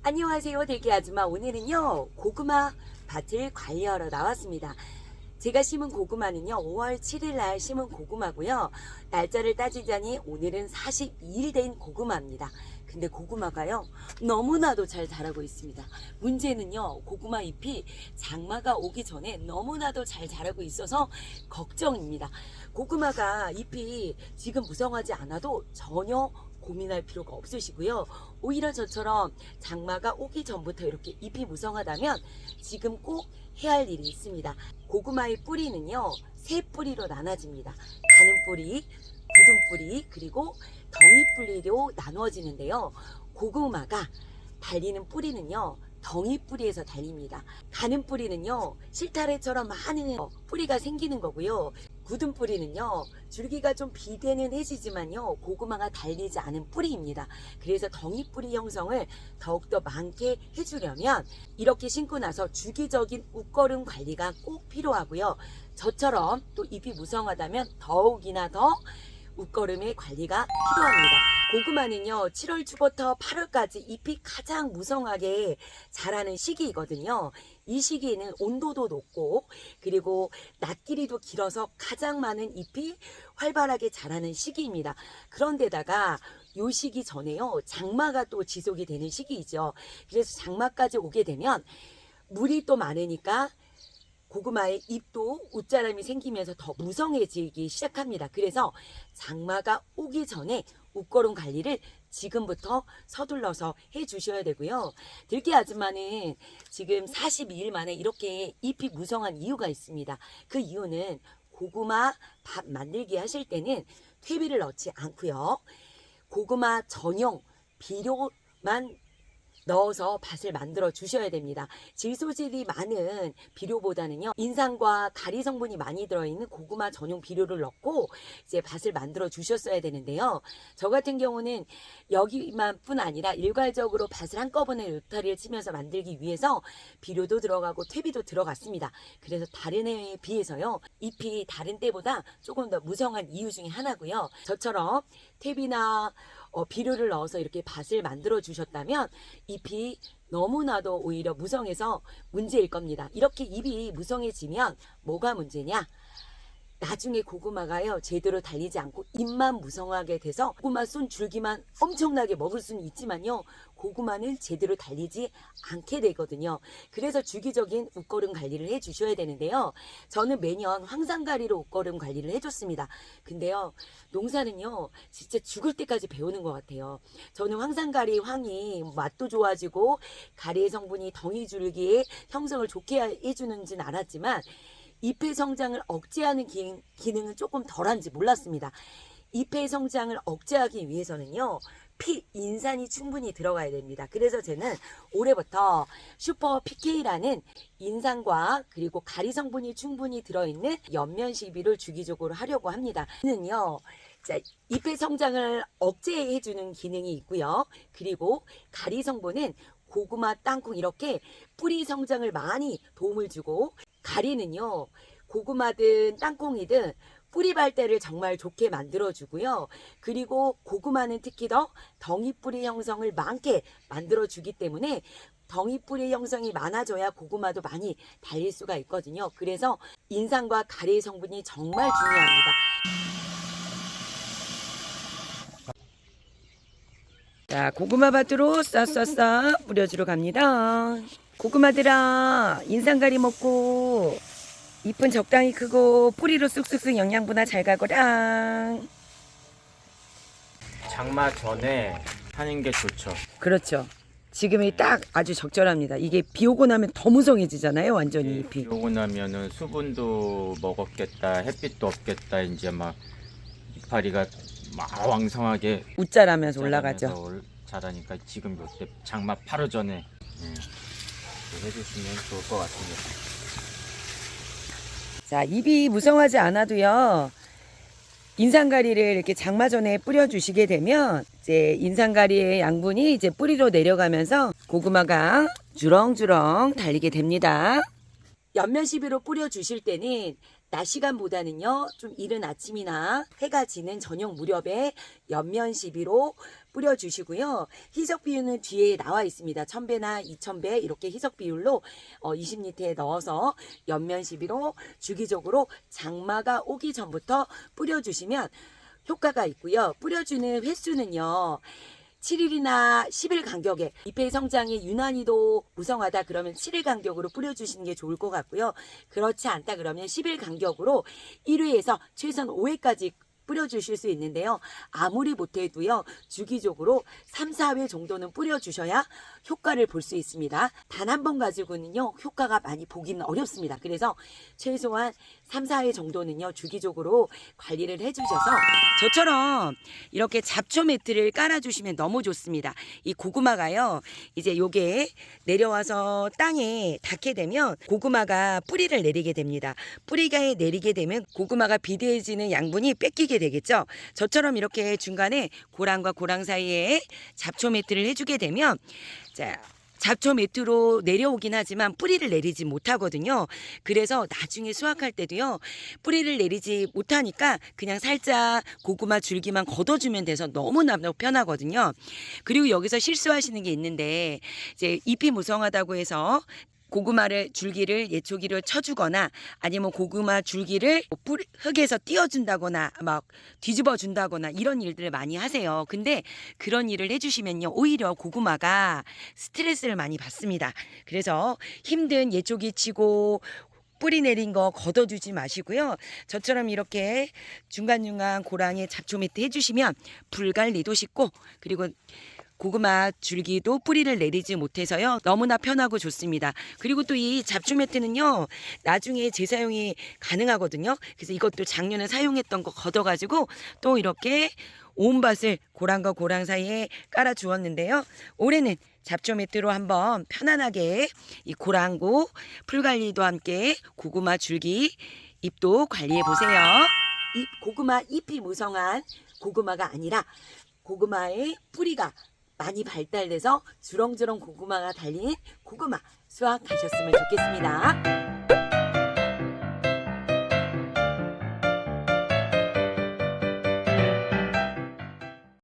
안녕하세요 대기 아줌마. 오늘은요 고구마 밭을 관리하러 나왔습니다. 제가 심은 고구마는요 5월 7일 날 심은 고구마고요. 날짜를 따지자니 오늘은 42일 된 고구마입니다. 근데 고구마가요 너무나도 잘 자라고 있습니다. 문제는요 고구마 잎이 장마가 오기 전에 너무나도 잘 자라고 있어서 걱정입니다. 고구마가 잎이 지금 무성하지 않아도 전혀 고민할 필요가 없으시고요. 오히려 저처럼 장마가 오기 전부터 이렇게 잎이 무성하다면 지금 꼭 해야 할 일이 있습니다. 고구마의 뿌리는요, 세 뿌리로 나눠집니다. 가는 뿌리, 굳은 뿌리, 그리고 덩이 뿌리로 나누어지는데요. 고구마가 달리는 뿌리는요, 덩이 뿌리에서 달립니다. 가는 뿌리는요, 실타래처럼 많은 뿌리가 생기는 거고요. 굳은 뿌리는요, 줄기가 좀 비대는 해지지만요, 고구마가 달리지 않은 뿌리입니다. 그래서 덩이 뿌리 형성을 더욱더 많게 해주려면 이렇게 심고 나서 주기적인 웃거름 관리가 꼭 필요하고요. 저처럼 또 잎이 무성하다면 더욱이나 더 웃거름의 관리가 필요합니다. 고구마는요, 7월 초부터 8월까지 잎이 가장 무성하게 자라는 시기이거든요. 이 시기에는 온도도 높고, 그리고 낮 길이도 길어서 가장 많은 잎이 활발하게 자라는 시기입니다. 그런데다가 요 시기 전에요, 장마가 또 지속이 되는 시기이죠. 그래서 장마까지 오게 되면 물이 또 많으니까 고구마의 잎도 웃자람이 생기면서 더 무성해지기 시작합니다. 그래서 장마가 오기 전에 웃거름 관리를 지금부터 서둘러서 해 주셔야 되고요. 들깨 아줌마는 지금 42일 만에 이렇게 잎이 무성한 이유가 있습니다. 그 이유는 고구마 밥 만들기 하실 때는 퇴비를 넣지 않고요. 고구마 전용 비료만 넣어서 밭을 만들어 주셔야 됩니다. 질소질이 많은 비료보다는요, 인산과 가리 성분이 많이 들어있는 고구마 전용 비료를 넣고 이제 밭을 만들어 주셨어야 되는데요. 저 같은 경우는 여기만 뿐 아니라 일괄적으로 밭을 한꺼번에 요타리를 치면서 만들기 위해서 비료도 들어가고 퇴비도 들어갔습니다. 그래서 다른 해에 비해서요, 잎이 다른 때보다 조금 더 무성한 이유 중에 하나고요. 저처럼 퇴비나 어, 비료를 넣어서 이렇게 밭을 만들어 주셨다면 잎이 너무나도 오히려 무성해서 문제일 겁니다. 이렇게 잎이 무성해지면 뭐가 문제냐? 나중에 고구마가요 제대로 달리지 않고 잎만 무성하게 돼서 고구마 쏜 줄기만 엄청나게 먹을 수는 있지만요 고구마는 제대로 달리지 않게 되거든요. 그래서 주기적인 웃거름 관리를 해 주셔야 되는데요. 저는 매년 황산가리로 웃거름 관리를 해줬습니다. 근데요 농사는요 진짜 죽을 때까지 배우는 것 같아요. 저는 황산가리 황이 맛도 좋아지고 가리의 성분이 덩이 줄기의 형성을 좋게 해주는지는 알았지만 잎의 성장을 억제하는 기, 기능은 조금 덜한지 몰랐습니다. 잎의 성장을 억제하기 위해서는요. 피, 인산이 충분히 들어가야 됩니다. 그래서 저는 올해부터 슈퍼 PK라는 인산과 그리고 가리 성분이 충분히 들어있는 연면 시비를 주기적으로 하려고 합니다. 이는요. 자, 잎의 성장을 억제해주는 기능이 있고요. 그리고 가리 성분은 고구마, 땅콩 이렇게 뿌리 성장을 많이 도움을 주고 가리는요 고구마든 땅콩이든 뿌리 발대를 정말 좋게 만들어 주고요. 그리고 고구마는 특히 더 덩이 뿌리 형성을 많게 만들어 주기 때문에 덩이 뿌리 형성이 많아져야 고구마도 많이 달릴 수가 있거든요. 그래서 인상과 가리 성분이 정말 중요합니다. 자 고구마 밭으로 싹싹싹 뿌려주러 갑니다 고구마들아 인삼가리 먹고 잎은 적당히 크고 뿌리로 쑥쑥쑥 영양분화 잘 가거라. 장마 전에 하는 게 좋죠. 그렇죠. 지금이 딱 아주 적절합니다. 이게 비 오고 나면 더 무성해지잖아요. 완전히 잎이. 오고 나면은 수분도 먹었겠다, 햇빛도 없겠다. 이제 막 이파리가 막 왕성하게 웃자라면서 올라가죠. 자라면서 올- 자라니까 지금 요때 장마 8호 전에 예, 해주시면 좋을 것 같습니다. 자, 잎이 무성하지 않아도요. 인삼가리를 이렇게 장마 전에 뿌려주시게 되면 이제 인삼가리의 양분이 이제 뿌리로 내려가면서 고구마가 주렁주렁 달리게 됩니다. 연면 시비로 뿌려주실 때는 낮 시간보다는요 좀 이른 아침이나 해가 지는 저녁 무렵에 연면 시비로 뿌려주시고요. 희석 비율은 뒤에 나와 있습니다. 1000배나 2000배 이렇게 희석 비율로 어, 20리터에 넣어서 옆면 시비로 주기적으로 장마가 오기 전부터 뿌려주시면 효과가 있고요. 뿌려주는 횟수는요. 7일이나 10일 간격에 잎의 성장이 유난히도 무성하다 그러면 7일 간격으로 뿌려주시는 게 좋을 것 같고요. 그렇지 않다 그러면 10일 간격으로 1회에서 최소한 5회까지 뿌려주실 수 있는데요. 아무리 못해도요, 주기적으로 3, 4회 정도는 뿌려주셔야 효과를 볼 수 있습니다. 단 한 번 가지고는요, 효과가 많이 보기는 어렵습니다. 그래서 최소한 3, 4회 정도는요, 주기적으로 관리를 해주셔서 저처럼 이렇게 잡초 매트를 깔아주시면 너무 좋습니다. 이 고구마가요, 이제 요게 내려와서 땅에 닿게 되면 고구마가 뿌리를 내리게 됩니다. 뿌리가 내리게 되면 고구마가 비대해지는 양분이 뺏기게 되겠죠. 저처럼 이렇게 중간에 고랑과 고랑 사이에 잡초 매트를 해주게 되면 자. 잡초 매트로 내려오긴 하지만 뿌리를 내리지 못하거든요. 그래서 나중에 수확할 때도요. 뿌리를 내리지 못하니까 그냥 살짝 고구마 줄기만 걷어주면 돼서 너무나 편하거든요. 그리고 여기서 실수하시는 게 있는데 이제 잎이 무성하다고 해서 고구마를 줄기를 예초기를 쳐주거나 아니면 고구마 줄기를 뭐 뿌리, 흙에서 띄워준다거나 막 뒤집어 준다거나 이런 일들을 많이 하세요. 근데 그런 일을 해주시면요 오히려 고구마가 스트레스를 많이 받습니다. 그래서 힘든 예초기 치고 뿌리 내린 거 걷어주지 마시고요. 저처럼 이렇게 중간중간 고랑에 잡초 매트 해주시면 불관리도 쉽고 그리고 고구마 줄기도 뿌리를 내리지 못해서요. 너무나 편하고 좋습니다. 그리고 또 이 잡초 매트는요. 나중에 재사용이 가능하거든요. 그래서 이것도 작년에 사용했던 거 걷어가지고 또 이렇게 온 밭을 고랑과 고랑 사이에 깔아 주었는데요. 올해는 잡초 매트로 한번 편안하게 이 고랑고 풀 관리도 함께 고구마 줄기 잎도 관리해 보세요. 이 고구마 잎이 무성한 고구마가 아니라 고구마의 뿌리가 많이 발달돼서 주렁주렁 고구마가 달린 고구마 수확하셨으면 좋겠습니다.